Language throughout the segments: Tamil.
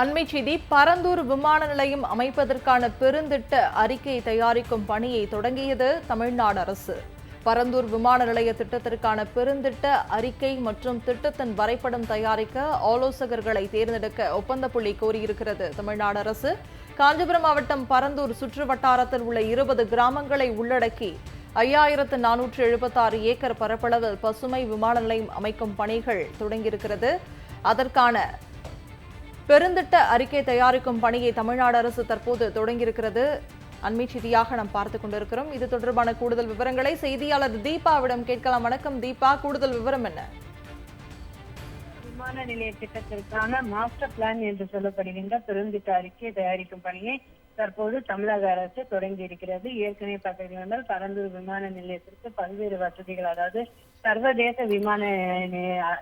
அண்மை செய்தி பரந்தூர் விமான நிலையம் அமைப்பதற்கான பெருந்திட்ட அறிக்கை தயாரிக்கும் பணியை தொடங்கியது தமிழ்நாடு அரசு. பரந்தூர் விமான நிலைய திட்டத்திற்கான பெருந்திட்ட அறிக்கை மற்றும் திட்டத்தின் வரைபடம் தயாரிக்க ஆலோசகர்களை தேர்ந்தெடுக்க ஒப்பந்த புள்ளி கோரியிருக்கிறது தமிழ்நாடு அரசு. காஞ்சிபுரம் மாவட்டம் பரந்தூர் சுற்று வட்டாரத்தில் உள்ள இருபது கிராமங்களை உள்ளடக்கி ஐயாயிரத்து நானூற்று எழுபத்தாறு ஏக்கர் பரப்பளவில் பசுமை விமான நிலையம் அமைக்கும் பணிகள் தொடங்கியிருக்கிறது. அதற்கான பெருந்திட்ட அறிக்கை தயாரிக்கும் பணியை தமிழ்நாடு அரசு தற்போது தொடங்கியிருக்கிறது. அண்மை செய்தியாக நாம் பார்த்து கொண்டிருக்கிறோம். இது தொடர்பான கூடுதல் விவரங்களை செய்தியாளர் தீபாவிடம் கேட்கலாம். வணக்கம் தீபா. கூடுதல் விவரம் என்ன? விமான நிலைய திட்டத்திற்கான மாஸ்டர் பிளான் என்று சொல்லப்படுகின்ற பெருந்திட்ட அறிக்கை தயாரிக்கும் பணியை தற்போது தமிழக அரசு தொடங்கி இருக்கிறது. ஏற்கனவே பார்த்தீங்கன்னா பரந்தூர் விமான நிலையத்திற்கு பல்வேறு வசதிகள் அதாவது சர்வதேச விமான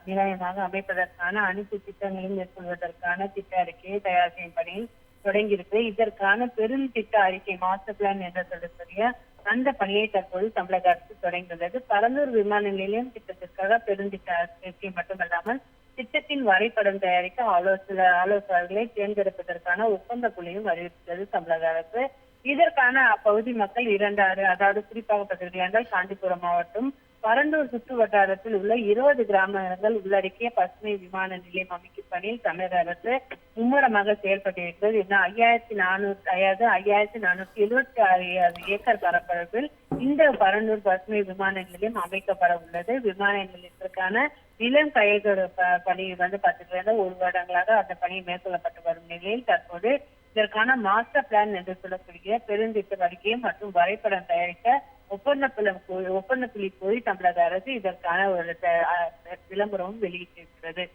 நிலையமாக அமைப்பதற்கான அனைத்து திட்டங்களையும் மேற்கொள்வதற்கான திட்ட அறிக்கையை தயார் செய்யும் பணியில் தொடங்கியிருக்கு இதற்கான இதற்கான பெருந்திட்ட அறிக்கை மாஸ்டர் பிளான் என்ற சொல்லக்கூடிய அந்த பணியை தற்போது தமிழக அரசு தொடங்கியுள்ளது பரந்தூர் விமான நிலையம் திட்டத்திற்காக பெருந்திட்ட அறிக்கை மட்டுமல்லாமல் திட்டத்தின் வரைபடம் தயாரிக்க ஆலோசனை ஆலோசகர்களை தேர்ந்தெடுப்பதற்கான ஒப்பந்த குழுவையும் அறிவித்தது தமிழக அரசு. இதற்கான அப்பகுதி மக்கள் இரண்டாறு அதாவது குறிப்பாக பார்த்தீர்கள் என்றால் காஞ்சிபுரம் மாவட்டம் பரந்தூர் சுற்று வட்டாரத்தில் உள்ள இருபது கிராமங்கள் உள்ளடக்கிய பசுமை விமான நிலையம் அமைக்கும் பணியில் தமிழக அரசு மும்முரமாக செயல்பட்டிருக்கிறது. இன்னும் ஐயாயிரத்தி நானூறு அதாவது ஐயாயிரத்தி நானூத்தி எழுபத்தி ஆறு ஏக்கர் பரப்பளவில் இந்த பரந்தூர் பசுமை விமான நிலையம் அமைக்கப்பட உள்ளது. விமான நிலையத்திற்கான நிலம் கையெழுத்து ப- பணி வந்து பார்த்துட்டு ஒரு வருடங்களாக அந்த பணி மேற்கொள்ளப்பட்டு வரும் நிலையில் தற்போது இதற்கான மாஸ்டர் பிளான் என்று சொல்லக்கூடிய பெருந்திட்ட அறிக்கை மற்றும் வரைபடம் தயாரிக்க ஒப்பந்த கோரி- ஒப்பந்த புள்ளி கோரி தமிழக அரசு இதற்கான ஒரு விளம்பரமும் வெளியிட்டிருக்கிறது.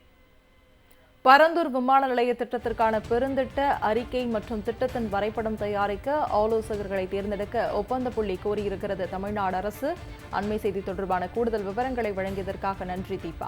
பரந்தூர் விமான நிலைய திட்டத்திற்கான பெருந்திட்ட அறிக்கை மற்றும் திட்டத்தின் வரைபடம் தயாரிக்க ஆலோசகர்களை தேர்ந்தெடுக்க ஒப்பந்த புள்ளி கோரியிருக்கிறது தமிழ்நாடு அரசு. அண்மை செய்தி தொடர்பான கூடுதல் விவரங்களை வழங்கியதற்காக நன்றி தீபா.